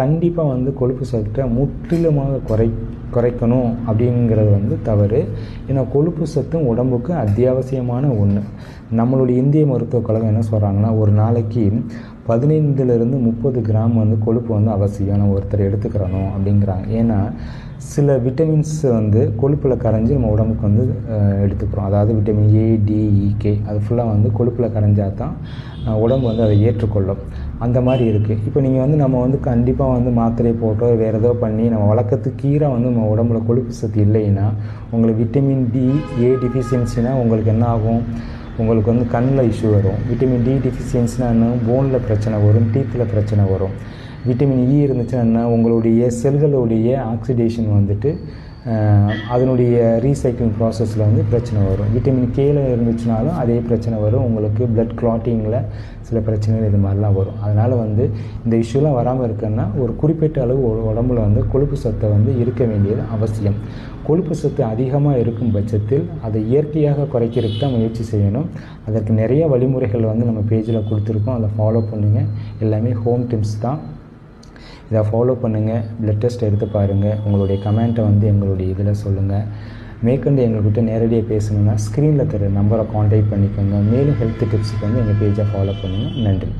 கண்டிப்பாக வந்து கொழுப்பு சத்தை முற்றிலுமாக குறை குறைக்கணும் அப்படிங்கிறது வந்து தவறு. ஏன்னா கொழுப்பு சத்தும் உடம்புக்கு அத்தியாவசியமான ஒன்று நம்மளுடைய இந்திய மருத்துவக் கழகம் என்ன சொல்கிறாங்கன்னா ஒரு நாளைக்கு பதினைந்துலேருந்து முப்பது கிராம் வந்து கொழுப்பு வந்து அவசியம். நம்ம ஒருத்தர் எடுத்துக்கிறணும் அப்படிங்கிறாங்க. ஏன்னா சில விட்டமின்ஸ் வந்து கொழுப்பில் கரைஞ்சி நம்ம உடம்புக்கு வந்து எடுத்துக்கிறோம். அதாவது விட்டமின் ஏ டி கே அது ஃபுல்லாக வந்து கொழுப்பில் கரைஞ்சா தான் உடம்பு வந்து அதை ஏற்றுக்கொள்ளும். அந்த மாதிரி இருக்குது இப்போ நீங்கள் வந்து நம்ம வந்து கண்டிப்பாக வந்து மாத்திரை போட்டோ வேறு ஏதோ பண்ணி நம்ம வழக்கத்துக்கு கீரை வந்து நம்ம உடம்புல கொழுப்பு சத்து இல்லைன்னா உங்களுக்கு விட்டமின் டி ஏ டிஃபிஷியன்சினா உங்களுக்கு என்ன ஆகும்? உங்களுக்கு வந்து கண்ணில் இஷ்யூ வரும். விட்டமின் டி டிஃபிஷியன்சினா என்ன? போனில் பிரச்சனை வரும் டீத்தில் பிரச்சனை வரும். விட்டமின் இ e இருந்துச்சுன்னா உங்களுடைய செல்களுடைய ஆக்சிடேஷன் வந்துட்டு அதனுடைய ரீசைக்ளிங் ப்ராசஸில் வந்து பிரச்சனை வரும். விட்டமின் கேல இருந்துச்சுனாலும் அதே பிரச்சனை வரும். உங்களுக்கு பிளட் கிளாட்டிங்கில் சில பிரச்சனைகள் இது மாதிரிலாம் வரும். அதனால் வந்து இந்த இஷ்யூலாம் வராமல் இருக்குன்னா ஒரு குறிப்பிட்ட அளவு உடம்புல வந்து கொழுப்பு சத்தை வந்து இருக்க வேண்டியது அவசியம். கொழுப்பு சத்து அதிகமாக இருக்கும் பட்சத்தில் அதை இயற்கையாக குறைக்கிறதுக்கு தான் முயற்சி செய்யணும். அதற்கு நிறைய வழிமுறைகள் வந்து நம்ம பேஜில் கொடுத்துருக்கோம். அதை ஃபாலோ பண்ணுங்கள் எல்லாமே ஹோம் டிப்ஸ் தான். இதை ஃபாலோ பண்ணுங்கள் ப்ளட் டெஸ்ட் எடுத்து பாருங்கள் உங்களுடைய கமெண்ட்டை வந்து எங்களுடைய இதில் சொல்லுங்கள் மேற்கொண்டு எங்கள்கிட்ட நேரடியாக பேசணுன்னா ஸ்க்ரீனில் தர நம்பரை காண்டாக்ட் பண்ணிக்கோங்க. மேலும் ஹெல்த் டிப்ஸுக்கு வந்து எங்கள் பேஜை ஃபாலோ பண்ணுங்கள் நன்றி.